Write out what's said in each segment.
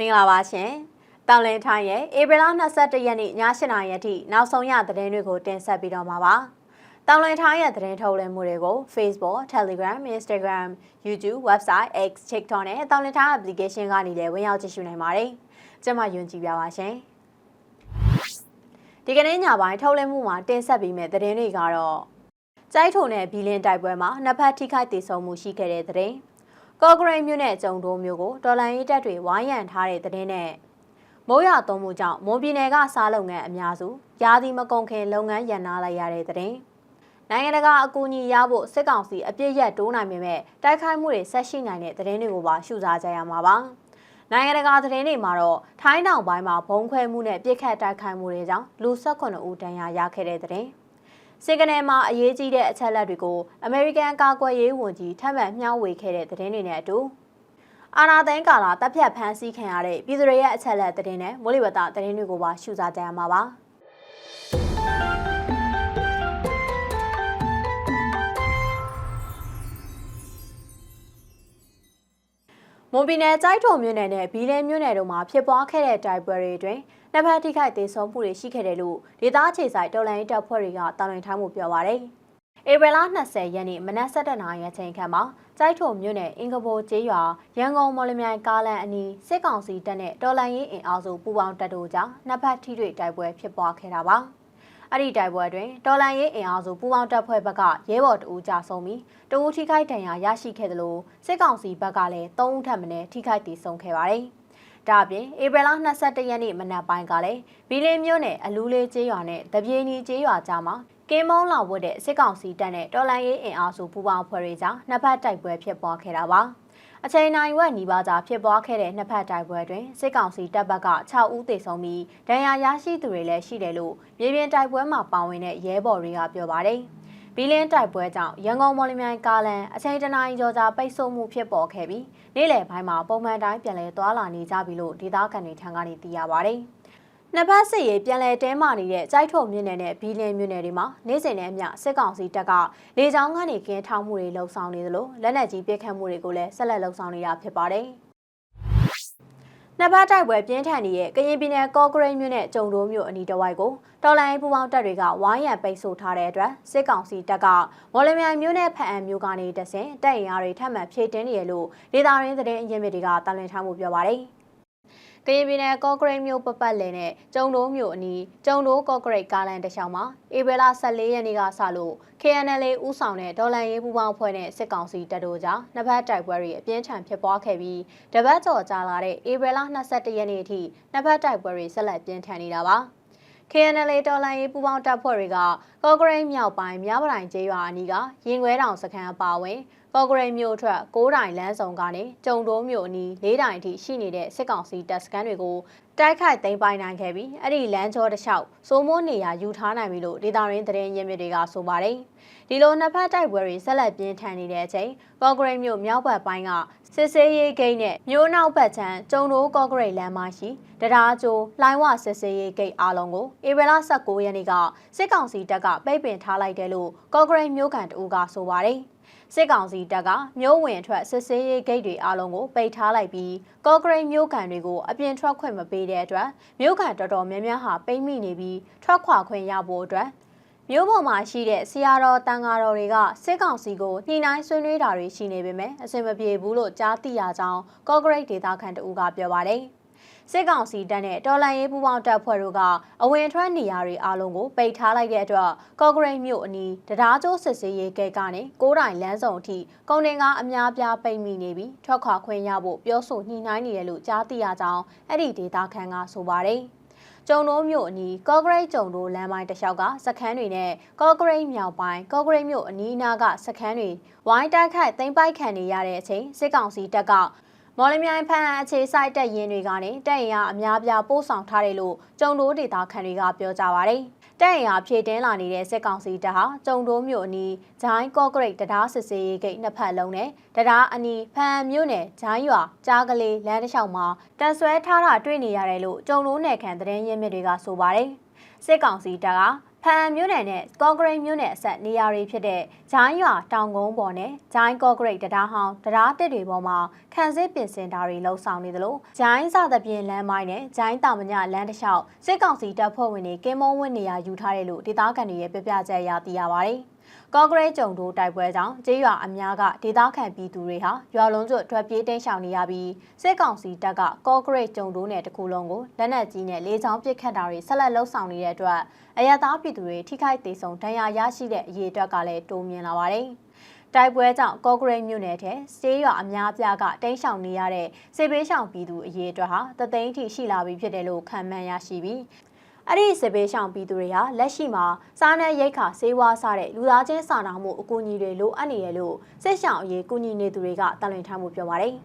မင်္ဂလာပါရှင်။တောင်လင်းထိုင်းရဲ့ဧပြီလ22ရက်နေ့ည8:00နာရီအထိနောက်ဆုံးရသတင်းတွေကိုတင်ဆက်ပြီးတော့မှာပါ။တောင်လင်းထိုင်းရဲ့သတင်းထုတ်လွှင့်မှုတွေကို Facebook, Telegram, Instagram, YouTube, Website, X, TikTok နဲ့တောင်လင်းထိုင်း application ကနေလည်းဝင်ရောက်ကြည့်ရှုနိုင်ပါတယ်။ကျွန်မယွန်ကြည်ပြပါရှင်။ဒီကနေ့ညပိုင်းထုတ်လွှင့်မှုမှာတင်ဆက်ပြီးမဲ့သတင်းတွေကတော့ကျိုက်ထုံနဲ့ဘီလင်းတိုက်ပွဲမှာနှစ်ဖက်ထိခိုက်ဒေဆုံးမှုရှိခဲ့တဲ့သတင်း။ ကော့ဂရိတ်မြို့နဲ့ကျုံတိုးမြို့ကိုတော်လန်ရေးတပ်တွေဝိုင်းရံထားတဲ့သတင်းနဲ့မိုးရွာသွန်းမှုကြောင့်မွန်ပြည်နယ်ကစားလုပ်ငန်းအများစုရာသီမကုန်ခင်လုပ်ငန်းရန်နာလိုက်ရတဲ့သတင်း။နိုင်ငံတကာအကူအညီရဖို့စစ်ကောင်စီအပြစ်ရက်တိုးနိုင်ပေမဲ့တိုက်ခိုက်မှုတွေဆက်ရှိနိုင်တဲ့သတင်းတွေကိုပါရှုစားကြရမှာပါ။နိုင်ငံတကာသတင်းတွေမှာတော့ထိုင်းတောင်ပိုင်းမှာဘုံခွဲမှုနဲ့ပြစ်ခတ်တိုက်ခိုက်မှုတွေကြောင့်လူ18ဦးဒဏ်ရာရခဲ့တဲ့သတင်း။ စင်ကနေမှာအရေးကြီးတဲ့အချက်လက်တွေကိုအမေရိကန်ကာကွယ်ရေးဝန်ကြီးထပ်မံမျှဝေခဲ့တဲ့သတင်းတွေနဲ့အတူအာနာသိန်းကာလာတပ်ဖြတ်ဖမ်းဆီးခံရတဲ့ပြည်သူတွေရဲ့အချက်လက်သတင်းနဲ့မိုးလေဝသသတင်းတွေကိုပါရှုစားကြရမှာပါ။မွန်ပြည်နယ်ကြိုက်ထုံမြို့နယ်နဲ့ဘီလဲမြို့နယ်တို့မှာဖြစ်ပွားခဲ့တဲ့တိုက်ပွဲတွေအတွင်း နှစ်ဖက်ထိခိုက်ဒေဆုံးမှုတွေရှိခဲ့တယ်လို့ဒေသအခြေဆိုင်တော်လိုင်းတပ်ဖွဲ့တွေကတာဝန်ထားမှုပြောပါရယ်။ဧပြီလ20ရက်နေ့မနက်7:00နာရီအချိန်ခန့်မှာကြိုက်ထုံမြို့နယ်အင်္ဂဘိုကျေးရွာရန်ကုန်မော်လမြိုင်ကားလန်အနီးစစ်ကောင်စီတပ်နဲ့တော်လိုင်းရေးအင်အားစုပူးပေါင်းတပ်တို့ကြားနှစ်ဖက်ထိတွေ့တိုက်ပွဲဖြစ်ပွားခဲ့တာပါ။အဲ့ဒီတိုက်ပွဲတွင်တော်လန်ရေးအင်အားစုပူးပေါင်းတပ်ဖွဲ့ဘက်ကရဲဘော်တဦးကြဆုံးပြီးတဦးထိခိုက်ဒဏ်ရာရရှိခဲ့တယ်လို့စစ်ကောင်စီဘက်ကလည်း3ဦးထပ်မံထိခိုက်ဒေဆုံးခဲ့ပါတယ်။ ဒါအပြင်ဧပြီလ22ရက်နေ့မနက်ပိုင်းကလည်းဘီလင်းမြို့နယ်အလူးလေးကျေးရွာနဲ့တပြေနီကျေးရွာကြားမှာကင်းမုံလာဝတ်တဲ့စစ်ကောင်စီတပ်နဲ့တော်လန်ရေးအင်အားစုပူးပေါင်းဖွဲ့တွေကြားနှစ်ဖက်တိုက်ပွဲဖြစ်ပွားခဲ့တာပါ။အချိန်နိုင်ဝက်နီးပါးကြာဖြစ်ပွားခဲ့တဲ့နှစ်ဖက်တိုက်ပွဲတွင်စစ်ကောင်စီတပ်ဘက်က6ဦးသေဆုံးပြီးဒဏ်ရာရရှိသူတွေလည်းရှိတယ်လို့မြေပြင်တိုက်ပွဲမှာပါဝင်တဲ့ရဲဘော်တွေကပြောပါတယ်။ ဘီလင်းတိုက်ပွဲကြောင့်ရန်ကုန်မော်လမြိုင်ကားလန်အချိန်တနာရီကျော်ကြာပိတ်ဆို့မှုဖြစ်ပေါ်ခဲ့ပြီးနေ့လယ်ပိုင်းမှာပုံမှန်တိုင်းပြန်လည်သွားလာနေကြပြီလို့ဒေသခံတွေထံကနေသိရပါတယ်။နှစ်ဖက်စစ်ရေးပြန်လည်တဲမာနေတဲ့ကြိုက်ထုံမြို့နယ်နဲ့ဘီလင်းမြို့နယ်တွေမှာနေ့စဉ်နဲ့အမျှစစ်ကောင်စီတပ်ကလေကြောင်းကနေကင်းထောက်မှုတွေလှုံ့ဆော်နေသလိုလက်နက်ကြီးပစ်ခတ်မှုတွေကိုလည်းဆက်လက်လှုံ့ဆော်နေတာဖြစ်ပါတယ်။ နှစ်ဖက်တိုက်ပွဲပြင်းထန်နေတဲ့ကရင်ပြည်နယ်ကော့ဂရိတ်မြို့နဲ့ကျုံတိုးမြို့အနီးတစ်ဝိုက်ကိုတော်လိုင်းပူပေါင်းတပ်တွေကဝိုင်းရံပိတ်ဆို့ထားတဲ့အတွက်စစ်ကောင်စီတပ်ကမော်လမြိုင်မြို့နဲ့ဖအံမြို့ကနေတဆင်တပ်ရင်အားတွေထပ်မံဖြည့်တင်းနေရလို့ဒေသရင်းသတင်းအရင်းမြစ်တွေကတာလွင်ထားမှုပြောပါတယ်။ ကရင်ပြည်နယ်ကော့ဂရိတ်မြို့ပပတ်လည်နဲ့ကျုံတိုးမြို့အနီးကျုံတိုးကော့ဂရိတ်ကားလန်တစ်လျှောက်မှာဧပြီလ14ရက်နေ့ကစလို့ KNL ဦးဆောင်တဲ့ဒေါ်လာရေးပူပေါင်းဖွဲ့နဲ့စစ်ကောင်စီတပ်တို့ကြားနှစ်ဖက်တိုက်ပွဲတွေအပြင်းထန်ဖြစ်ပွားခဲ့ပြီးတပတ်ကျော်ကြာလာတဲ့ဧပြီလ22ရက်နေ့အထိနှစ်ဖက်တိုက်ပွဲတွေဆက်လက်ပြင်းထန်နေတာပါ။ KNL တော်လိုင်းရေးပူးပေါင်းတပ်ဖွဲ့တွေကကော့ဂရိတ်မြောက်ပိုင်းမြပတိုင်ကျေးရွာအနီးကရင်ခွဲတောင်စခန်းအပါအဝင် ကော့ဂရိတ်မြို့ထွက်6တိုင်လမ်းဆောင်ကနေကျုံတိုးမြို့အနီး၄တိုင်အထိရှိနေတဲ့စစ်ကောင်စီတပ်စခန်းတွေကိုတိုက်ခိုက်သိမ်းပိုင်နိုင်ခဲ့ပြီးအဲ့ဒီလမ်းကျောတစ်လျှောက်စိုးမိုးနေရာယူထားနိုင်ပြီလို့ဒေတာရင်းသတင်းရင်းမြစ်တွေကဆိုပါတယ်ဒီလိုနှစ်ဖက်တိုက်ပွဲတွေဆက်လက်ပြင်းထန်နေတဲ့အချိန်ကော့ဂရိတ်မြို့မြောက်ဘက်ပိုင်းကစစ်စေးရေးဂိတ်နဲ့မြို့နောက်ဘက်ခြမ်းကျုံတိုးကော့ဂရိတ်လမ်းမရှိတရားကျိုးလိုင်းဝစစ်စေးရေးဂိတ်အားလုံးကိုဧပြီလ19ရက်နေ့ကစစ်ကောင်စီတပ်ကပိတ်ပင်ထားလိုက်တယ်လို့ကော့ဂရိတ်မြို့ကန်တအူးကဆိုပါတယ် စစ်ကောင်စီတပ်ကမြို့ဝင်ထွက်စစ်ဆေးရေးဂိတ်တွေအားလုံးကိုပိတ်ထားလိုက်ပြီးကော့ဂရိတ်မြို့ကန်တွေကိုအပြင်ထွက်ခွင့်မပေးတဲ့အတွက်မြို့ကန်တော်တော်များများဟာပိတ်မိနေပြီးထွက်ခွာခွင့်ရဖို့အတွက်မြို့ပေါ်မှာရှိတဲ့ဆရာတော်တန်ဃာတော်တွေကစစ်ကောင်စီကိုညှိနှိုင်းဆွေးနွေးတာတွေရှိနေပေမဲ့အဆင်မပြေဘူးလို့ကြားသိရကြောင်းကော့ဂရိတ်ဒေသခံတအူးကပြောပါတယ်။ စစ်ကောင်စီတပ်နဲ့တော်လှန်ရေးပူးပေါင်းတပ်ဖွဲ့တို့ကအဝင်ထွက်နေရာတွေအားလုံးကိုပိတ်ထားလိုက်တဲ့အတွက်ကော့ဂရိတ်မြို့အနီးတရားကျိုးစစ်စေးရေးဂိတ်ကနေကိုးတိုင်လမ်းစုံအထိကုန်တင်ကားအများပြားပိတ်မိနေပြီးထွက်ခွာခွင့်ရဖို့ပြောဆိုညှိနှိုင်းနေတယ်လို့ကြားသိရကြောင်းအဲ့ဒီဒေသခံကဆိုပါတယ်ကျုံတိုးမြို့အနီးကော့ဂရိတ်ကျုံတိုးလမ်းပိုင်းတစ်လျှောက်ကစခန်းတွေနဲ့ကော့ဂရိတ်မြောက်ပိုင်းကော့ဂရိတ်မြို့အနီးအနားကစခန်းတွေဝိုင်းတိုက်ခိုက်သိမ်းပိုက်ခံနေရတဲ့အချိန်စစ်ကောင်စီတပ်က မော်လမြိုင်ဖန်အခြေစိုက်တက်ရင်တွေကနေတက်ရင်အားအများပြားပို့ဆောင်ထားတယ်လို့ကျုံတိုးဒေတာခန်တွေကပြောကြပါဗျ။တက်ရင်အားဖြည့်တင်းလာနေတဲ့စစ်ကောင်စီတပ်ဟာကျုံတိုးမြို့အနီးဂျိုင်းကော့ဂရိတ်တရားစစ်စေးရေးဂိတ်နှစ်ဖက်လုံးနဲ့တရားအနီးဖန်မြို့နယ်ဂျိုင်းရွာကြားကလေးလမ်းတစ်လျှောက်မှာတပ်ဆွဲထားတာတွေ့နေရတယ်လို့ကျုံတိုးနယ်ခံသတင်းရင်းမြစ်တွေကဆိုပါတယ်။စစ်ကောင်စီတပ်က ဖန်မြို့နယ်နဲ့ကော့ဂရိတ်မြို့နယ်အဆက်နေရာတွေဖြစ်တဲ့ဂျိုင်းရွာတောင်ကုန်းပေါ်နဲ့ဂျိုင်းကော့ဂရိတ်တရားဟောင်းတရားတစ်တွေပေါ်မှာခံစစ်ပြင်ဆင်တာတွေလှုပ်ဆောင်နေသလိုဂျိုင်းစသဖြင့်လမ်းမိုင်းနဲ့ဂျိုင်းတာမညလမ်းတစ်လျှောက်စစ်ကောင်စီတပ်ဖွဲ့ဝင်တွေကင်းမုံဝင်းနေရာယူထားတယ်လို့ဒေသခံတွေရဲ့ပြပြချက်အရသိရပါတယ်။ ကော့ဂရိတ်ကျုံတို့တိုက်ပွဲကြောင့်ကျေးရွာအများကဒေသခံပြည်သူတွေဟာရွာလုံးကျွတ်ထွက်ပြေးတိမ်းရှောင်နေရပြီးစစ်ကောင်စီတပ်ကကော့ဂရိတ်ကျုံတို့နယ်တစ်ခုလုံးကိုလက်နက်ကြီးနဲ့လေကြောင်းပစ်ခတ်တာတွေဆက်လက်လှုပ်ဆောင်နေတဲ့အတွက်အရသာပြည်သူတွေထိခိုက်ဒေဆုံးဒဏ်ရာရရှိတဲ့အရေးအတွက်ကလည်းတိုးမြင့်လာပါတယ်။တိုက်ပွဲကြောင့်ကော့ဂရိတ်မြို့နယ်ထဲစေးရွာအများအပြားကတိမ်းရှောင်နေရတဲ့စေဘေးရှောင်ပြည်သူအရေးအတွက်ဟာတသိန်းထိရှိလာပြီဖြစ်တယ်လို့ခံမှန်းရရှိပြီး အဲ့ဒီစေဘေးရှောင်ပြည်သူတွေဟာလက်ရှိမှာစားနပ်ရိက္ခာဆေးဝါးစားတဲ့လူသားချင်းစာနာမှုအကူအညီတွေလိုအပ်နေရလို့စစ်ရှောင်အရေးကူညီနေသူတွေကတန်လွင်ထားမှုပြောပါတယ်။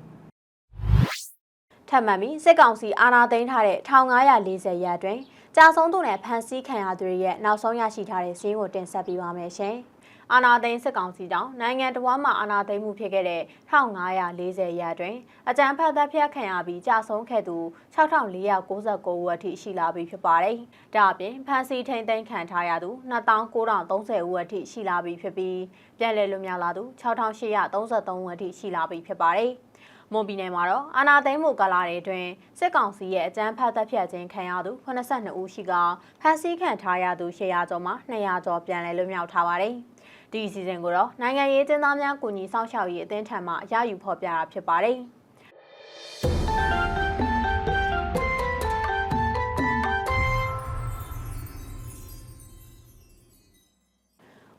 ထပ်မံပြီးစစ်ကောင်စီအာဏာသိမ်းထားတဲ့1540ရာအတွင်းကြာဆုံးသူနဲ့ဖမ်းဆီးခံရသူတွေရဲ့နောက်ဆုံးရရှိထားတဲ့ဈေးကိုတင်ဆက်ပေးပါမယ်ရှင်။ အာနာသိန်းစစ်ကောင်စီတောင်နိုင်ငံတော်မှာအာနာသိန်းမှုဖြစ်ခဲ့တဲ့1540ရာတွင်အကြမ်းဖက်တပ်ဖြတ်ခံရပြီးကြာဆုံးခဲ့သူ6499ဦးအထိရှိလာပြီဖြစ်ပါတယ်။ဒါအပြင်ဖမ်းဆီးထိန်သိမ်းခံထားရသူ2930ဦးအထိရှိလာပြီဖြစ်ပြီးပြည်လဲလွတ်မြောက်လာသူ6833ဦးအထိရှိလာပြီဖြစ်ပါတယ်။မွန်ပြည်နယ်မှာတော့အာနာသိန်းမှုကာလာတွေအတွင်းစစ်ကောင်စီရဲ့အကြမ်းဖက်တပ်ဖြတ်ခြင်းခံရသူ82ဦးရှိကဖမ်းဆီးခံထားရသူ100ကျော်မှာ200ကျော်ပြန်လည်လွတ်မြောက်ထားပါတယ်။ ဒီအစီအစဉ်ကိုတော့နိုင်ငံရေးကျင်းသားများကူညီဆောင်ရှောက်ရေးအသင်းထံမှရယူဖော်ပြတာဖြစ်ပါတယ်။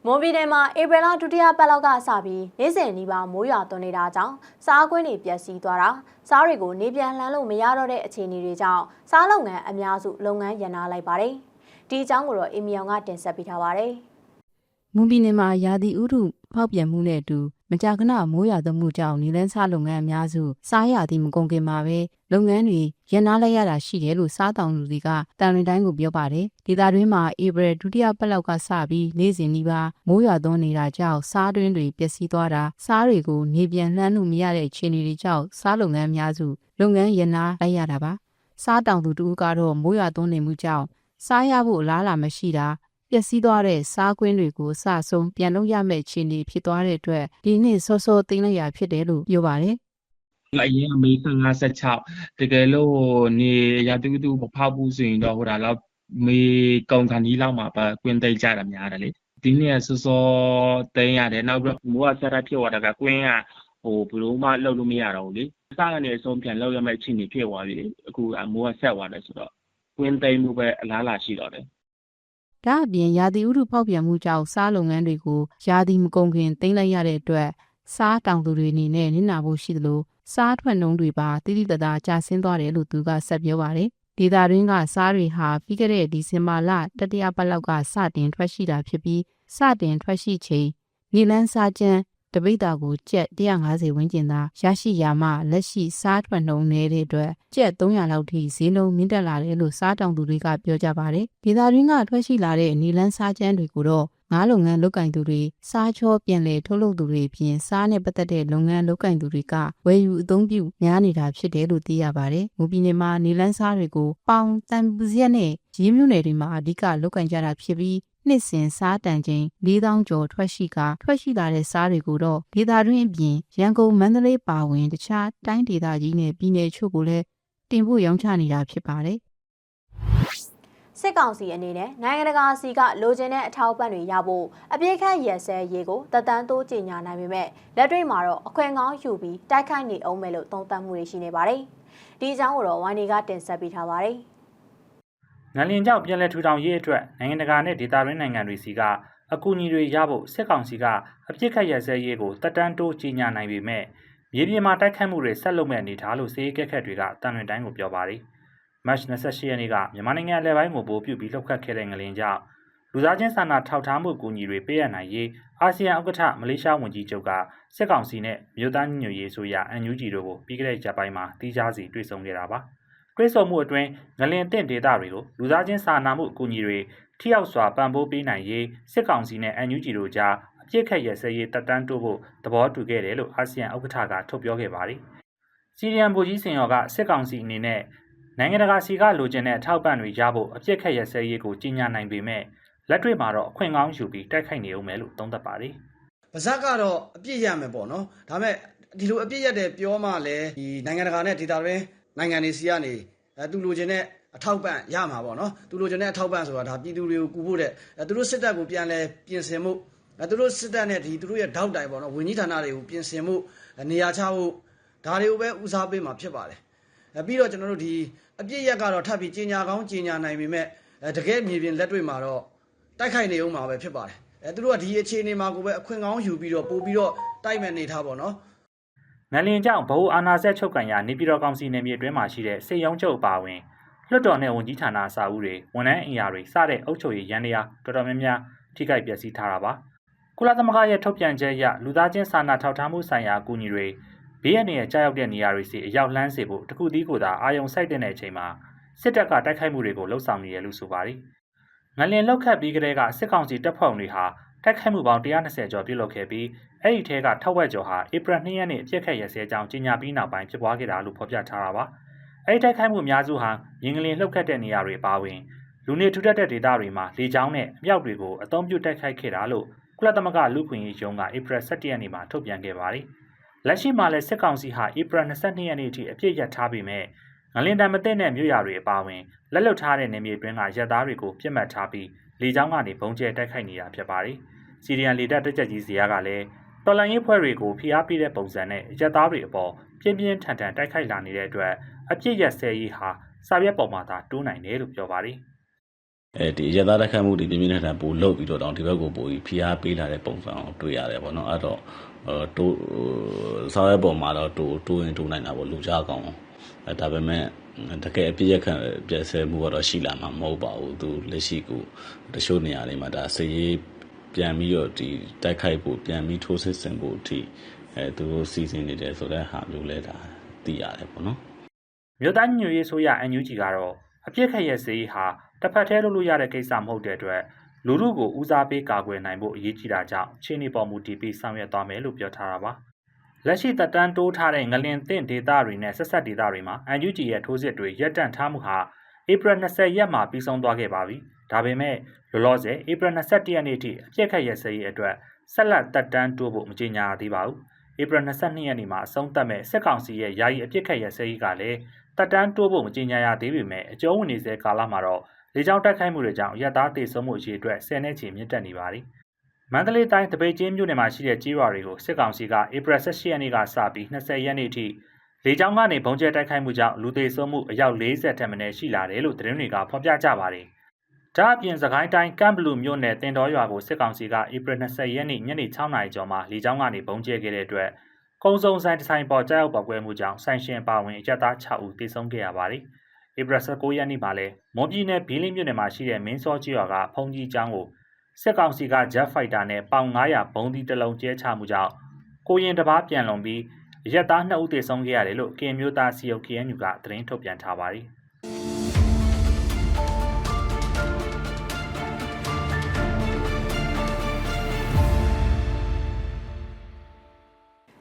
မွန်ပြည်နယ်မှာဧပြီလဒုတိယပတ်လောက်ကစပြီးနေ့စဉ်နီးပါးမိုးရွာသွန်းနေတာကြောင့်စားကွင်းတွေပျက်စီးသွားတာစားတွေကိုနေပြန်လှမ်းလို့မရတော့တဲ့အခြေအနေတွေကြောင့်စားလုပ်ငန်းအများစုလုပ်ငန်းရန်နာလိုက်ပါတယ်။ဒီအကြောင်းကိုတော့အီမီယောင်ကတင်ဆက်ပေးထားပါတယ်။ မွန်ပြည်နယ်မှာရာသီဥတုဖောက်ပြန်မှုနဲ့အတူမကြာခဏမိုးရွာသွန်းမှုကြောင့်နေလန်းစားလုပ်ငန်းအများစုစားရသည်မကုန်ခင်မှာပဲလုပ်ငန်းတွေရပ်နားလိုက်ရတာရှိတယ်လို့စားတောင်လူတွေကတန်လွင်တိုင်းကိုပြောပါတယ်။ဒေသတွင်းမှာဧပြီဒုတိယပတ်လောက်ကစပြီးနေ့စဉ်နီးပါးမိုးရွာသွန်းနေတာကြောင့်စားတွင်းတွေပျက်စီးသွားတာစားတွေကိုနေပြန်လှမ်းလို့မရတဲ့အခြေအနေတွေကြောင့်စားလုပ်ငန်းအများစုလုပ်ငန်းရပ်နားလိုက်ရတာပါ။စားတောင်သူတူကတော့မိုးရွာသွန်းနေမှုကြောင့်စားရဖို့အလားအလာမရှိတာပျ က်စီးသွားတဲ့စားကွင်းတွေကိုအစဆုံးပြန်လုပ်ရမယ့်အခြေအနေဖြစ်သွားတဲ့အတွက်ဒီနေ့စောစောသိမ်းလိုက်ရဖြစ်တယ်လို့ပြောပါတယ်အရင်အမေ15 16တကယ်လို့ဟိုနေရာတူတူမဖောက်ဘူးဆိုရင်တော့ဟိုဒါတော့မေကုန်ခန်းကြီးလောက်မှာပဲကွင်းသိပ်ကြတာများတယ်လေဒီနေ့စောစောသိမ်းရတယ်နောက်ပြီးမိုးကဆက်ရဖြစ်သွားတာကကွင်းကဟိုဘယ်လိုမှလှုပ်လို့မရတော့ဘူးလေစကနေအဆုံးပြန်လှုပ်ရမယ့်အခြေအနေဖြစ်သွားပြီအခုမိုးကဆက်သွားတယ်ဆိုတော့ကွင်းသိမ်းမှုပဲအလားလာရှိတော့တယ်။ ဒါအပြင်ရာသီဥတုဖောက်ပြန်မှုကြောင့်စားလုပ်ငန်းတွေကိုရာသီမကုန်ခင်သိမ်းလိုက်ရတဲ့အတွက်စားတောင်သူတွေအနေနဲ့နစ်နာဖို့ရှိသလိုစားထွက်နှုံးတွေပါတိတိတသားကျဆင်းသွားတယ်လို့သူကဆက်ပြောပါတယ်။ဒေတာရင်းကစားတွေဟာပြီးခဲ့တဲ့ဒီဇင်ဘာလတတိယပတ်လောက်ကစတင်ထွက်ရှိတာဖြစ်ပြီးစတင်ထွက်ရှိချိန်နီလန်းစားကျန်း တပိတ်တာကိုကျက်150ဝန်းကျင်သာရရှိရမှလက်ရှိစားထွက်နှုံနေတဲ့အတွက်ကျက်300လောက်ထိဈေးနှုန်းမြင့်တက်လာတယ်လို့စားတောင်သူတွေကပြောကြပါတယ်။ဒေသတွင်းကထွက်ရှိလာတဲ့နီလန်းစားကျန်းတွေကိုတော့ငါးလုပ်ငန်းလုပ်ကင်သူတွေစားချောပြန်လေထုတ်လုပ်သူတွေအပြင်စားနဲ့ပတ်သက်တဲ့လုပ်ငန်းလုပ်ကင်သူတွေကဝယ်ယူအသုံးပြုများနေတာဖြစ်တယ်လို့သိရပါတယ်။မူပြည်နယ်မှာနီလန်းစားတွေကိုပေါင်တန်ပူရက်နဲ့ရင်းမြုပ်နယ်တွေမှာအဓိကလုပ်ကင်ကြတာဖြစ်ပြီး နှစ်စဉ်စားတန်ချိန်4000ကျော်ထွက်ရှိကထွက်ရှိလာတဲ့စားတွေကိုတော့ဒေသတွင်းအပြင်ရန်ကုန်မန္တလေးပါဝင်တခြားတိုင်းဒေသကြီးနဲ့ပြည်နယ်ချို့ကိုလည်းတင်ပို့ရောင်းချနေတာဖြစ်ပါတယ်စစ်ကောင်စီအနေနဲ့နိုင်ငံတကာစီကလိုချင်တဲ့အထောက်အပံ့တွေရဖို့အပြည့်ခန့်ရစဲရေးကိုတတန်းတိုးကြေညာနိုင်ပေမဲ့လက်တွေ့မှာတော့အခွင့်ကောင်းယူပြီးတိုက်ခိုက်နေအောင်မယ်လို့သုံးသပ်မှုတွေရှိနေပါတယ်။ဒီအကြောင်းကိုတော့ဝိုင်းနေကတင်ဆက်ပေးထားပါတယ်။ ငလင်ကြောင့်ပြည်လဲထူထောင်ရေးအတွက်နိုင်ငံတကာနဲ့ဒေသတွင်းနိုင်ငံတွေစီကအကူအညီတွေရဖို့စစ်ကောင်စီကအပြစ်ခတ်ရစဲရေးကိုတက်တန်းတိုးကြီးညာနိုင်ပေမဲ့မြေပြင်မှာတိုက်ခတ်မှုတွေဆက်လုပ်မဲ့အနေထားလို့စီးရဲကက်ခက်တွေကတန်လွင်တိုင်းကိုပြောပါတယ်။မတ်28ရက်နေ့ကမြန်မာနိုင်ငံအလဲပိုင်းကိုပို့ပြုပြီးလှုပ်ခတ်ခဲ့တဲ့ငလင်ကြောင့်လူသားချင်းစာနာထောက်ထားမှုကူညီတွေပေးအပ်နိုင်ရေးအာဆီယံဥက္ကဋ္ဌမလေးရှားဝန်ကြီးချုပ်ကစစ်ကောင်စီနဲ့မြို့သားညီညွတ်ရေးဆိုရအန်ယူဂျီတို့ကိုပြီးခဲ့တဲ့ဂျပိုင်းမှာတီးခြားစီတွေ့ဆုံခဲ့တာပါ။ တွဲဆုံမှုအတွင်းငလင်အသင့်ဒေတာတွေကိုလူသားချင်းစာနာမှုအကူအညီတွေထိရောက်စွာပံ့ပိုးပေးနိုင်ရေးစစ်ကောင်စီနဲ့ NUG တို့ကြားအပြစ်ခတ်ရစဲရေးတပ်တန်းတိုးဖို့သဘောတူခဲ့တယ်လို့အာဆီယံဥက္ကဋ္ဌကထုတ်ပြောခဲ့ပါတယ်။စီရီယံဗိုလ်ကြီးစင်ရော်ကစစ်ကောင်စီအနေနဲ့နိုင်ငံတကာစီကလိုချင်တဲ့အထောက်ပံ့တွေရဖို့အပြစ်ခတ်ရစဲရေးကိုကြီးညာနိုင်ပေမဲ့လက်တွေ့မှာတော့အခွင့်ကောင်းယူပြီးတိုက်ခိုက်နေဦးမယ်လို့သုံးသပ်ပါတယ်ပါဇက်ကတော့အပြစ်ရမယ်ပေါ့နော်ဒါပေမဲ့ဒီလိုအပြစ်ရက်တယ်ပြောမှလည်းဒီနိုင်ငံတကာနဲ့ဒေတာတွင် နိုင်ငံတွေစီကနေအဲသူလိုချင်တဲ့အထောက်ပံ့ရမှာပေါ့နော် သူလိုချင်တဲ့အထောက်ပံ့ဆိုတာဒါပြည်သူတွေကို ကူဖို့တဲ့အဲသူတို့စစ်တပ်ကို ပြန်လဲပြင်ဆင်မှုအဲသူတို့စစ်တပ်နဲ့ဒီသူတို့ရဲ့ထောက်တိုင်ပေါ့နော်ဝင်ကြီးဌာနတွေကို ပြင်ဆင်မှုနေရာချဖို့ ဒါတွေကိုပဲ ဦးစားပေးမှာဖြစ်ပါတယ်အဲပြီးတော့ ကျွန်တော်တို့ဒီအပြစ်ရက်ကတော့ ထပ်ပြီး ကြီးညာကောင်းကြီးညာနိုင်ပေမဲ့အဲတကယ်မြေပြင်လက်တွေ့မှာတော့ တိုက်ခိုက်နေအောင်မှာပဲဖြစ်ပါတယ်အဲသူတို့က ဒီအခြေအနေမှာကိုပဲ အခွင့်ကောင်းယူပြီးတော့ ပို့ပြီးတော့ တိုက်မဲ့နေထားပါတော့။ ငလင်ကြောင့်ဗဟိုအာဏာဆက်ချုပ်ကန်ရနေပြည်တော်ကောင်စီနယ်မြေအတွင်းမှာရှိတဲ့စေယုံချုပ်အပါအဝင်လွှတ်တော်နဲ့ဝန်ကြီးဌာနအစာအုပ်တွေဝန်ထမ်းအင်အားတွေစတဲ့အုပ်ချုပ်ရေးရန်တရားတော်တော်များများထိခိုက်ပျက်စီးထားတာပါ။ကုလသမဂ္ဂရဲ့ထုတ်ပြန်ချက်အရလူသားချင်းစာနာထောက်ထားမှုဆိုင်ရာအကူအညီတွေဘေးရန်ရဲ့ကြားရောက်တဲ့နေရာတွေစီအရောက်လှမ်းစေဖို့တခုတည်းကိုသာအာယုံစိုက်တဲ့အချိန်မှာစစ်တပ်ကတိုက်ခိုက်မှုတွေကိုလှုံ့ဆော်နေရလို့ဆိုပါတယ်။ငလင်လောက်ခတ်ပြီးကတည်းကစစ်ကောင်စီတပ်ဖွဲ့ဝင်တွေဟာ တိုက်ခိုက်မှုပေါင်း120ကျော်ပြုလုပ်ခဲ့ပြီးအဲ့ဒီထဲကထောက်ဝက်ကျော်ဟာဧပြီ2ရက်နေ့အပြစ်ခတ်ရစဲကြောင်းကြေညာပြီးနောက်ပိုင်းဖြစ်ပွားခဲ့တာလို့ဖော်ပြထားတာပါ။အဲ့ဒီတိုက်ခိုက်မှုအများစုဟာရင်းကလင်လှုပ်ခတ်တဲ့နေရာတွေပါဝင်လူနေထူထပ်တဲ့ဒေသတွေမှာလေကြောင်းနဲ့အမြောက်တွေကိုအသုံးပြုတိုက်ခိုက်ခဲ့တာလို့ကုလသမဂ္ဂလူ့ခွင့်ရေးရုံးကဧပြီ17ရက်နေ့မှာထုတ်ပြန်ခဲ့ပါတယ်။လက်ရှိမှာလည်းစစ်ကောင်စီဟာဧပြီ22ရက်နေ့အထိအပြစ်ရထားပြီးမဲ့ငလင်တံမသိတဲ့မြို့ရွာတွေအပါအဝင်လက်လွတ်ထားတဲ့နေမြေတွင်းကရက်သားတွေကိုပြစ်မှတ်ထားပြီးလေကြောင်းကနေဘုံကျဲတိုက်ခိုက်နေတာဖြစ်ပါတယ်။ စီရီယန်လေတပ်တက်ချက်ကြီးစီယာကလည်းတော်လန်ရေးဖွဲ့တွေကိုဖိအားပေးတဲ့ပုံစံနဲ့ရက်သားတွေအပေါ်ပြင်းပြင်းထန်ထန်တိုက်ခိုက်လာနေတဲ့အတွက်အပြစ်ရက်စဲရေးဟာစာရွက်ပေါ်မှာသာတိုးနိုင်တယ်လို့ပြောပါတယ်။အဲဒီရသားတက်ခတ်မှုတွေပြင်းပြင်းထန်ထန်ပို့လုပ်ပြီးတော့တောင်ဒီဘက်ကိုပို့ပြီးဖိအားပေးလာတဲ့ပုံစံကိုတွေ့ရတယ်ပေါ့နော်အဲ့တော့အဲတိုးစားရဲပေါ်မှာတော့တိုးတိုးရင်တိုးနိုင်တာပေါ့လူကြားကောင်အဲဒါပေမဲ့တကယ်အပြည့်ရခံပြည့်စဲမှုကတော့ရှိလာမှာမဟုတ်ပါဘူးသူလက်ရှိကိုတချို့နေရာတွေမှာဒါစည်ရေး ပြန်ပြီးတော့ဒီတိုက်ခိုက်ဖို့ပြန်ပြီးထိုးစစ်ဆင်ဖို့အထိအဲသူတို့စီစဉ်နေတယ်ဆိုတဲ့ဟာမျိုးလဲဒါသိရတယ်ပေါ့နော်မြို့သားညညရေးဆိုရ NUG ကတော့အပြစ်ခက်ရဲ့စေးဟာတစ်ဖက်တည်းလုပ်လို့ရတဲ့ကိစ္စမဟုတ်တဲ့အတွက်လူမှုကိုဦးစားပေးကာကွယ်နိုင်ဖို့အရေးကြီးတာကြောင့်ချင်းနေပေါ်မူတည်ပြီးဆောင်ရွက်သွားမယ်လို့ပြောထားတာပါလက်ရှိတပ်တန်းတိုးထားတဲ့ငလင်သင့်ဒေသတွေနဲ့ဆက်ဆက်ဒေသတွေမှာ NUG ရဲ့ထိုးစစ်တွေရပ်တန့်ထားမှုဟာ ဧပြီ20ရက်မှာပြီးဆုံးသွားခဲ့ပါပြီဒါပေမဲ့လောလောဆယ်ဧပြီ21ရက်နေ့ထိအပြစ်ခက်ရဲ့စေးအတွက်ဆက်လက်တပ်တန်းတိုးဖို့မကြေညာသေးပါဘူးဧပြီ22ရက်နေ့မှာအဆုံးသတ်မဲ့စစ်ကောင်စီရဲ့ယာယီအပြစ်ခက်ရဲ့စေးကလည်းတက်တန်းတိုးဖို့မကြေညာရသေးပေမဲ့အကျုံးဝင်နေစေကာလမှာတော့လေကြောင်းတိုက်ခိုက်မှုတွေကြောင့်ရက်သားတေဆုံးမှုအရေးအတွက်10နဲ့ချီမြင့်တက်နေပါသည်။မန္တလေးတိုင်းတပိတ်ချင်းမြို့နယ်မှာရှိတဲ့ကြီးရွာတွေကိုစစ်ကောင်စီကဧပြီ18ရက်နေ့ကစပြီး20ရက်နေ့ထိ လေကြောင်းကနေဘုံကျဲတိုက်ခိုက်မှုကြောင့်လူသေဆုံးမှုအယောက်40ထက်မနည်းရှိလာတယ်လို့သတင်းတွေကဖော်ပြကြပါတယ်။ဒါအပြင်စကိုင်းတိုင်းကမ်ဘလူမြို့နယ်တင်တော်ရွာကိုစစ်ကောင်စီကဧပြီ20ရက်နေ့ညနေ6နာရီကျော်မှာလေကြောင်းကနေဘုံကျဲခဲ့တဲ့အတွက်ကုံစုံဆိုင်တစ်ဆိုင်ပေါ်ကြောက်ပေါက်ကွဲမှုကြောင့်ဆိုင်ရှင်ပါဝင်အကြက်သား6ဦးသေဆုံးခဲ့ရပါတယ်။ဧပြီ19ရက်နေ့မှာလဲမွန်ပြည်နယ်ဘီလင်းမြို့နယ်မှာရှိတဲ့မင်းစောကြီးရွာကဖုန်ကြီးကျောင်းကိုစစ်ကောင်စီက Jet Fighter နဲ့ပေါင်900ဘုံဒီတစ်လုံးကျဲချမှုကြောင့်ကိုရင်တစ်ပါးပြန်လုံပြီး အရက်သား2ဦးသေဆုံးခဲ့ရတယ်လို့ကင်မျိုးသား COKNU ကသတင်းထုတ်ပြန်ထားပါတယ်။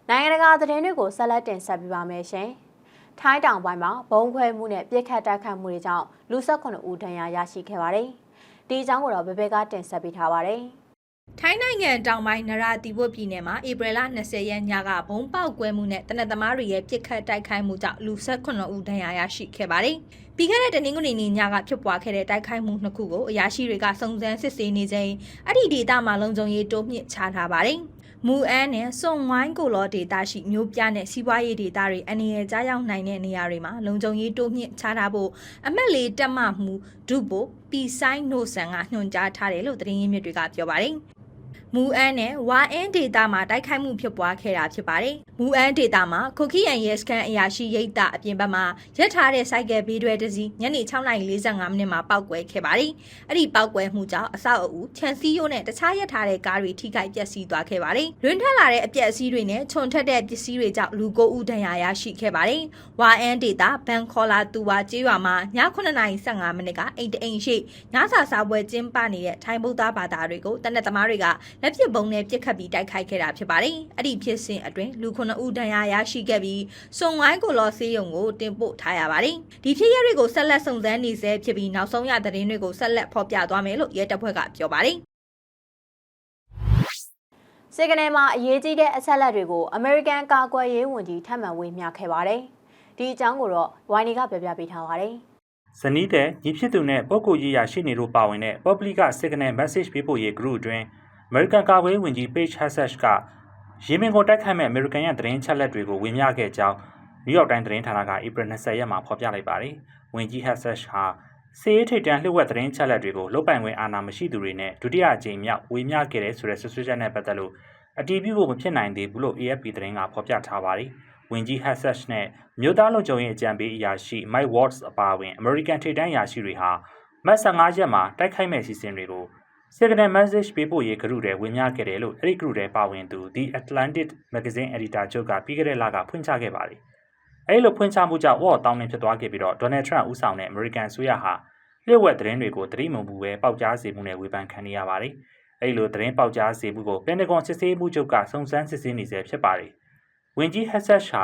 နိုင်ငံတကာသတင်းတွေကိုဆက်လက်တင်ဆက်ပြပါမယ်ရှင်။ထိုင်းတောင်ပိုင်းမှာဘုံခွဲမှုနဲ့ပြစ်ခတ်တိုက်ခတ်မှုတွေကြောင့်လူ18ဦးဒဏ်ရာရရှိခဲ့ပါတယ်။ဒီအကြောင်းကိုတော့ဘယ်ဘက်ကတင်ဆက်ပေးထားပါတယ်။ ထိုင်းနိုင်ငံတောင်ပိုင်းနရာတီဘွတ်ပြည်နယ်မှာဧပြီလ20ရက်ညကဘုံပေါက်ကွဲမှုနဲ့တနက်သမားတွေရဲ့ပြစ်ခတ်တိုက်ခိုက်မှုကြောင့်လူ18ဦးဒဏ်ရာရရှိခဲ့ပါတယ်။ပြီးခဲ့တဲ့တနင်္ဂနွေနေ့ညကဖြစ်ပွားခဲ့တဲ့တိုက်ခိုက်မှုနှစ်ခုကိုအရာရှိတွေကစုံစမ်းစစ်ဆေးနေချိန်အဲ့ဒီဒေသမှာလုံခြုံရေးတိုးမြင့်ချထားပါတယ်။ မူအန်းနဲ့စွန်ဝိုင်းကိုလောဒေတာရှိမျိုးပြနဲ့စီးပွားရေးဒေတာတွေအနေနဲ့ကြားရောက်နိုင်တဲ့နေရာတွေမှာလုံခြုံရေးတိုးမြင့်ချထားဖို့အမက်လေးတက်မှမှုဒုဘိုပီဆိုင်နိုဆန်ကညွှန်ကြားထားတယ်လို့သတင်းရင်းမြစ်တွေကပြောပါတယ်။ မူအန်းနဲ့ဝါအင်းဒေတာမှာတိုက်ခိုက်မှုဖြစ်ပွားခဲ့တာဖြစ်ပါတယ်။မူအန်းဒေတာမှာခုခီယန်ရဲစခန်းအရာရှိရိတ်တာအပြင်ဘက်မှာရက်ထားတဲ့စိုက်ကယ်ဘေးတွဲတစ်စီးညနေ6:45မိနစ်မှာပောက်ကွဲခဲ့ပါတယ်။အဲ့ဒီပောက်ကွဲမှုကြောင့်အဆောက်အဦခြံစည်းရိုးနဲ့တခြားရက်ထားတဲ့ကားတွေထိခိုက်ပျက်စီးသွားခဲ့ပါတယ်။လွင်ထွက်လာတဲ့အပျက်အစီးတွေနဲ့ခြုံထက်တဲ့ပစ္စည်းတွေကြောင့်လူ9ဦးဒဏ်ရာရရှိခဲ့ပါတယ်။ဝါအန်းဒေတာဘန်ခေါ်လာတူဝါကျေးရွာမှာည9:15မိနစ်ကအိမ်တအိမ်ရှိညစာစားပွဲကျင်းပနေတဲ့ထိုင်းဗုဒ္ဓဘာသာတွေကိုတနက်သမားတွေကလက်ပစ်ပုံနဲ့ပစ်ခတ်ပြီးတိုက်ခိုက်ခဲ့တာဖြစ်ပါတယ်။အဲ့ဒီဖြစ်စဉ်အတွင်းလူ9ဦးဒဏ်ရာရရှိခဲ့ပြီးစုံဝိုင်းကိုလော်ဆေးရုံကိုတင်ပို့ထားရပါတယ်။ဒီဖြစ်ရပ်တွေကိုဆက်လက်စုံစမ်းနေဆဲဖြစ်ပြီးနောက်ဆုံးရသတင်းတွေကိုဆက်လက်ဖော်ပြသွားမယ်လို့ရဲတပ်ဖွဲ့ကပြောပါတယ်။စေကနေမှာအရေးကြီးတဲ့အချက်လက်တွေကိုအမေရိကန်ကာကွယ်ရေးဝန်ကြီးထပ်မံဝေမျှခဲ့ပါတယ်။ဒီအကြောင်းကိုတော့ဝိုင်းနေကပြောပြပေးထားပါတယ်။ဇနီးတဲ့ညီဖြစ်သူနဲ့ပုဂ္ဂိုလ်ရေးရာရှိနေတို့ပါဝင်တဲ့ Public Signal Message ပေးပို့ရေး group အတွင်း American ကာကွယ်ရေးဝန်ကြီး Page Hassett ကရေမင်ကိုတိုက်ခိုက်မဲ့ American ရဲ့သတင်းချက်လက်တွေကိုဝေမျှခဲ့ကြောင်း New York Times သတင်းဌာနက April 20ရက်မှာဖော်ပြလိုက်ပါတယ်။ဝန်ကြီး Hassett ဟာစီးရေးထိတ်တန့်လှုပ်ဝက်သတင်းချက်လက်တွေကိုလုတ်ပိုင်ခွင့်အာဏာမရှိသူတွေနဲ့ဒုတိယအကြိမ်မြောက်ဝေမျှခဲ့တဲ့ဆိုတဲ့ဆွဆွချက်နဲ့ပတ်သက်လို့အတီးပြုဖို့မဖြစ်နိုင်သေးဘူးလို့ AFP သတင်းကဖော်ပြထားပါတယ်။ဝန်ကြီး Hassett နဲ့မြို့သားလုံခြုံရေးအကြံပေးအရာရှိ Mike Waltz အပါအဝင် American ထိပ်တန်းအရာရှိတွေဟာမတ်15ရက်မှာတိုက်ခိုက်မဲ့စီစဉ်တွေကို Signal Message ပေးပို့ရေး group တွေဝင်များခဲ့တယ်လို့အဲ့ဒီ group တွေပါဝင်သူ The Atlantic Magazine Editor ချုပ်ကပြီးခဲ့တဲ့လကဖွင့်ချခဲ့ပါတယ်။အဲ့ဒီလိုဖွင့်ချမှုကြောင့်ဝေါ်တောင်းနေဖြစ်သွားခဲ့ပြီးတော့ Donald Trump ဦးဆောင်တဲ့ American အစိုးရဟာလျှို့ဝှက်သတင်းတွေကိုသတိမုံဘူးပဲပေါက်ကြားစေမှုနဲ့ဝေဖန်ခံနေရပါတယ်။အဲ့ဒီလိုသတင်းပေါက်ကြားစေမှုကို Pentagon စစ်ဆေးမှုချုပ်ကစုံစမ်းစစ်ဆေးနေဆဲဖြစ်ပါတယ်။ဝင်ကြီး Hassett ဟာ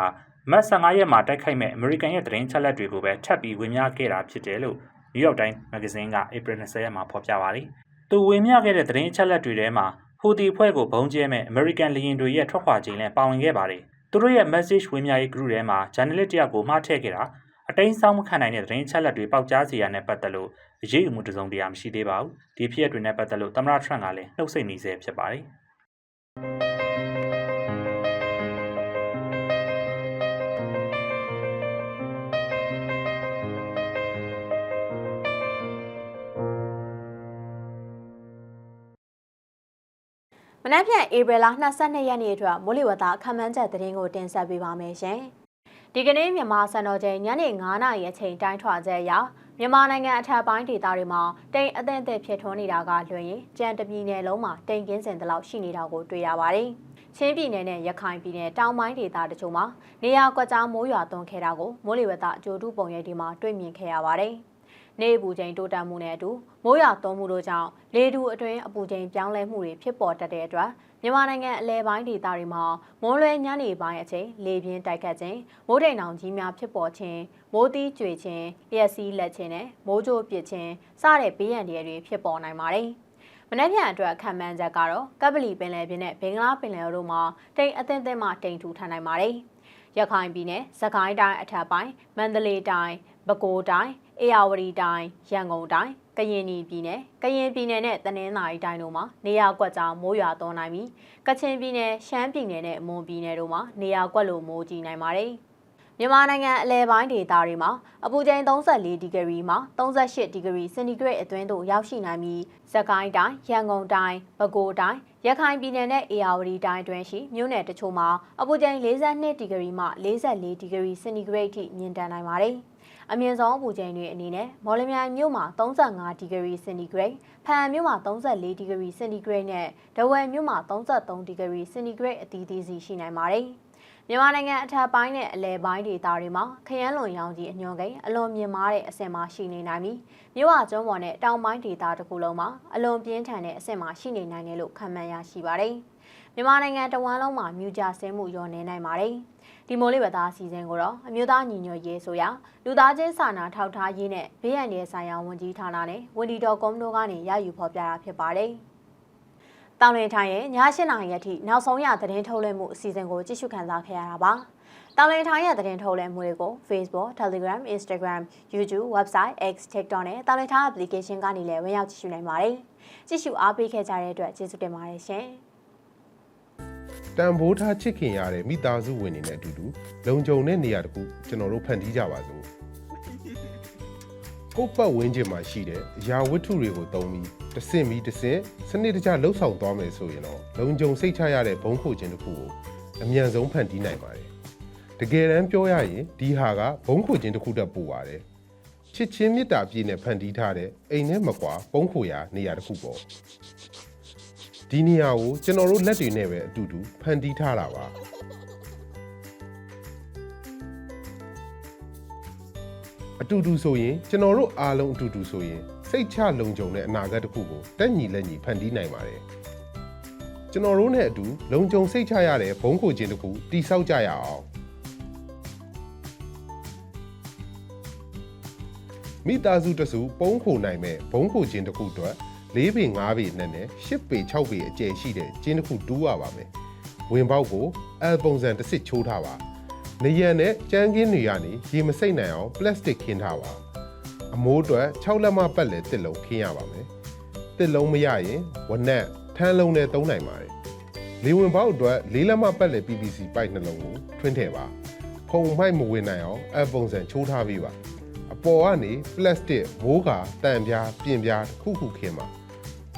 မတ်15ရက်မှာတိုက်ခိုက်မဲ့ American ရဲ့သတင်းချက်လက်တွေကိုပဲထပ်ပြီးဝင်များခဲ့တာဖြစ်တယ်လို့ New York Times Magazine က April 20ရက်မှာဖော်ပြပါတယ်။ သူဝင်မြခဲ့တဲ့သတင်းအချက်လက်တွေထဲမှာဟူတီဖွဲ့ကိုဘုံကျဲမဲ့ American လေယာဉ်တွေရဲ့ထွက်ခွာခြင်းလည်းပါဝင်ခဲ့ပါတယ်။သူတို့ရဲ့ message ဝင်မြရေး group ထဲမှာ journalist တယောက်ကိုမှားထည့်ခဲ့တာအတိုင်းဆောင်မခံနိုင်တဲ့သတင်းအချက်လက်တွေပေါက်ကြားစေရတဲ့ပတ်သက်လို့အရေးအမှုတစုံတရာမရှိသေးပါဘူး။ဒီဖြစ်ရပ်တွေနဲ့ပတ်သက်လို့သမ္မတ Trump ကလည်းနှုတ်ဆက်နေဆဲဖြစ်ပါတယ်။ နက်ဖြန်ဧပြီလ22ရက်နေ့အတွက်မိုးလေဝသအခမ်းအနားချက်သတင်းကိုတင်ဆက်ပေးပါမယ်ရှင်။ဒီကနေ့မြန်မာစံတော်ချိန်ညနေ9:00နာရီအချိန်တိုင်းထွာချက်အရမြန်မာနိုင်ငံအထက်ပိုင်းဒေသတွေမှာတိမ်အသင့်အသင့်ဖြစ်ထွန်းနေတာကလွှင့်ရင်ကြံတပြည်နယ်လုံးမှာတိမ်ကင်းစင်တလောက်ရှိနေတာကိုတွေ့ရပါတယ်။ချင်းပြည်နယ်နဲ့ရခိုင်ပြည်နယ်တောင်ပိုင်းဒေသတချို့မှာနေရာကွက်ကြားမိုးရွာသွန်းခဲ့တာကိုမိုးလေဝသအကြိုတူပုံရိပ်ဒီမှာတွေ့မြင်ခဲ့ရပါတယ်။ နေအပူချိန်တိုးတက်မှုနဲ့အတူမိုးရွာသွန်းမှုတို့ကြောင့်လေတူအတွင်းအပူချိန်ပြောင်းလဲမှုတွေဖြစ်ပေါ်တတ်တဲ့အတွက်မြန်မာနိုင်ငံအလဲပိုင်းဒေသတွေမှာမိုးလွဲညနေပိုင်းအချိန်လေပြင်းတိုက်ခတ်ခြင်းမိုးတိမ်တောင်ကြီးများဖြစ်ပေါ်ခြင်းမိုးသီးကြွေခြင်းလျက်စီးလက်ခြင်းနဲ့မိုးကြိုးပစ်ခြင်းစတဲ့ဘေးရန်တွေဖြစ်ပေါ်နိုင်ပါတယ်။မနက်ဖြန်အတွက်ခံမှန်းချက်ကတော့ကပ်ပလီပင်လယ်ပြင်နဲ့ဘင်္ဂလားပင်လယ်တို့မှာတိမ်အသင့်သင့်မှတိမ်ထူထန်နိုင်ပါတယ်။ရခိုင်ပြည်နယ်၊စကိုင်းတိုင်းအထက်ပိုင်း၊မန္တလေးတိုင်း၊ပဲခူးတိုင်း၊ အေရဝတီတိုင်း၊ရန်ကုန်တိုင်း၊ကရင်ပြည်နယ်၊ကရင်ပြည်နယ်နဲ့တနင်္သာရီတိုင်းတို့မှာနေရာကွက်ကြားမိုးရွာသွန်းနိုင်ပြီးကချင်ပြည်နယ်၊ရှမ်းပြည်နယ်နဲ့မွန်ပြည်နယ်တို့မှာနေရာကွက်လိုမိုးကြီးနိုင်ပါတယ်။မြန်မာနိုင်ငံအလဲပိုင်းဒေသတွေမှာအပူချိန်34ဒီဂရီမှ38ဒီဂရီစင်တီဂရိတ်အတွင်းသို့ရောက်ရှိနိုင်ပြီးစကိုင်းတိုင်း၊ရန်ကုန်တိုင်း၊ပဲခူးတိုင်း၊ရခိုင်ပြည်နယ်နဲ့အေရဝတီတိုင်းတွင်ရှိမြို့နယ်တချို့မှာအပူချိန်42ဒီဂရီမှ44ဒီဂရီစင်တီဂရိတ်ထိမြင့်တက်နိုင်ပါတယ်။ အမြင့်ဆုံးအပူချိန်တွေအနေနဲ့မော်လမြိုင်မြို့မှာ35ဒီဂရီစင်တီဂရိတ်ဖန်မြို့မှာ34ဒီဂရီစင်တီဂရိတ်နဲ့ဒဝယ်မြို့မှာ33ဒီဂရီစင်တီဂရိတ်အသီးသီးစီရှိနိုင်ပါတယ်။မြန်မာနိုင်ငံအထက်ပိုင်းနဲ့အလယ်ပိုင်းဒေသတွေမှာခရမ်းလွန်ရောင်ကြီးအညွန်ကိန်းအလွန်မြင့်မားတဲ့အဆင့်မှာရှိနေနိုင်ပြီးမြို့ဝကျွန်းပေါ်နဲ့တောင်ပိုင်းဒေသတစ်ခုလုံးမှာအလွန်ပြင်းထန်တဲ့အဆင့်မှာရှိနေနိုင်တယ်လို့ခန့်မှန်းရရှိပါတယ်။မြန်မာနိုင်ငံတဝန်းလုံးမှာမြူကြဆင်းမှုရောနေနိုင်ပါတယ်။ ဒီမိုးလေဝသအစီအစဉ်ကိုတော့အမျိုးသားညီညွတ်ရေးဆိုရာလူသားချင်းစာနာထောက်ထားရေးနဲ့ဘေးရန်ရဲ့ဆိုင်ရာဝန်ကြီးဌာနနဲ့ဝန်ဒီတော်ကုန်းတို့ကနေရယူဖော်ပြတာဖြစ်ပါတယ်။တောင်လင်ထိုင်ရဲ့ည၈နာရီအထိနောက်ဆုံးရသတင်းထုတ်လွှင့်မှုအစီအစဉ်ကိုကြည့်ရှုခန်းစားခဲ့ရတာပါ။တောင်လင်ထိုင်ရဲ့သတင်းထုတ်လွှင့်မှုတွေကို Facebook, Telegram, Instagram, YouTube, Website, X, TikTok နဲ့တောင်လင်ထိုင် application ကနေလည်းဝင်ရောက်ကြည့်ရှုနိုင်ပါတယ်။ကြည့်ရှုအားပေးခဲ့ကြတဲ့အတွက်ကျေးဇူးတင်ပါတယ်ရှင်။ တန်ဖိုးထားချစ်ခင်ရတဲ့မိသားစုဝင်တွေနဲ့အတူတူလုံခြုံတဲ့နေရာတစ်ခုကျွန်တော်တို့ဖန်တီးကြပါစို့ကိုယ့်ပတ်ဝန်းကျင်မှာရှိတဲ့အရာဝတ္ထုတွေကိုသုံးပြီးတစ်စင်ပြီးတစ်စင်စနစ်တကျလှုပ်ဆောင်သွားမယ်ဆိုရင်တော့လုံခြုံစိတ်ချရတဲ့ဘုံခိုခြင်းတစ်ခုကိုအမြန်ဆုံးဖန်တီးနိုင်ပါတယ်တကယ်တမ်းပြောရရင်ဒီဟာကဘုံခိုခြင်းတစ်ခုတက်ပို့ပါတယ်ချစ်ချင်းမေတ္တာပြည့်နဲ့ဖန်တီးထားတဲ့အိမ်နဲ့မကွာဘုံခိုရာနေရာတစ်ခုပေါ့ ဒီနေရာကိုကျွန်တော်တို့လက်တွေနဲ့ပဲအတူတူဖန်တီးထားတာပါအတူတူဆိုရင်ကျွန်တော်တို့အားလုံးအတူတူဆိုရင်စိတ်ချလုံခြုံတဲ့အနာဂတ်တစ်ခုကိုတက်ညီလက်ညီဖန်တီးနိုင်ပါတယ်ကျွန်တော်တို့နဲ့အတူလုံခြုံစိတ်ချရတဲ့ဘုံခိုခြင်းတစ်ခုတိဆောက်ကြရအောင်မိသားစုတစုပုံးခိုနိုင်မဲ့ဘုံခိုခြင်းတစ်ခုအတွက် ၄ပေ၅ပေနဲ့နဲ့၈ပေ၆ပေအကျယ်ရှိတဲ့ကျင်းတစ်ခုတူးရပါမယ်ဝင်ပေါက်ကိုအယ်ပုံစံတစ်စစ်ချိုးထားပါနေရံနဲ့ကြမ်းကင်းတွေကနေရေမစိမ့်နိုင်အောင်ပလတ်စတစ်ခင်းထားပါအမိုးအတွက်6လက်မပတ်လည်တစ်လုံးခင်းရပါမယ်တစ်လုံးမရရင်ဝနက်ထန်းလုံးနဲ့သုံးနိုင်ပါတယ်လေဝင်ပေါက်အတွက်လေးလက်မပတ်လည် PVC ပိုက်နှလုံးကိုထွင်းထည့်ပါဖုံမိုက်မဝင်နိုင်အောင်အယ်ပုံစံချိုးထားပေးပါအပေါ်ကနေပလတ်စတစ်မိုးကာတန်ပြားပြင်ပြားတစ်ခုခုခင်းပါ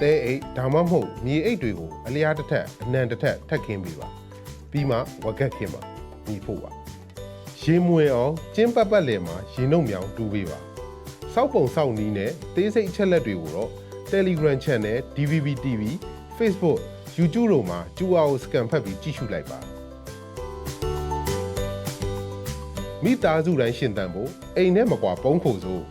တဲအိတ်ဒါမှမဟုတ်မြေအိတ်တွေကိုအလျားတစ်ထက်အနံတစ်ထက်ထပ်ခင်းပေးပါပြီးမှဝက်ကက်ခင်းပါညီဖို့ပါရေမွေအောင်ကျင်းပတ်ပတ်လည်မှာရေနှုတ်မြောင်တူးပေးပါစောက်ပုံစောက်နီးနဲ့သေးစိတ်အချက်လက်တွေကိုတော့ Telegram Channel DVB TV Facebook YouTube တို့မှာကျူအောင် scan ဖတ်ပြီးကြည့်ရှုလိုက်ပါမိသားစုတိုင်းရှင်သန်ဖို့အိမ်နဲ့မကွာပုံးခိုစို့